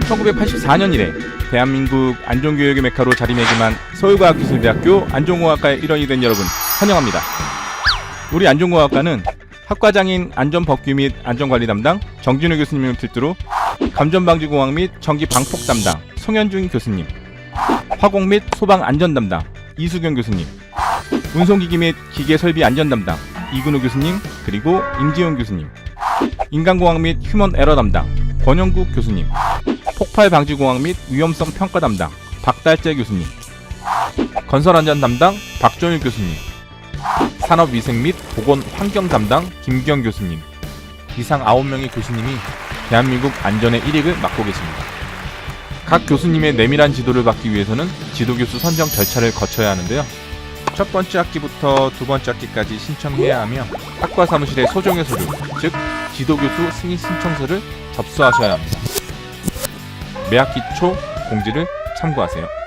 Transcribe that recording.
1984년 이래 대한민국 안전교육의 메카로 자리매김한 서울과학기술대학교 안전공학과의 일원이 된 여러분 환영합니다. 우리 안전공학과는 학과장인 안전법규 및 안전관리 담당 정진우 교수님을 필두로 감전방지공학 및 전기방폭 담당 송현준 교수님 화공 및 소방 안전 담당 이수경 교수님 운송기기 및 기계설비 안전 담당 이근우 교수님 그리고 임지용 교수님 인간공학 및 휴먼 에러 담당 권영국 교수님 폭발 방지 공학 및 위험성 평가 담당 박달재 교수님 건설 안전 담당 박종일 교수님 산업 위생 및 보건 환경 담당 김경 교수님 이상 9명의 교수님이 대한민국 안전의 1위를 맡고 계십니다. 각 교수님의 내밀한 지도를 받기 위해서는 지도교수 선정 절차를 거쳐야 하는데요. 첫 번째 학기부터 두 번째 학기까지 신청해야 하며 학과 사무실에 소정의 서류, 즉 지도교수 승인 신청서를 접수하셔야 합니다. 매 학기 초 공지를 참고하세요.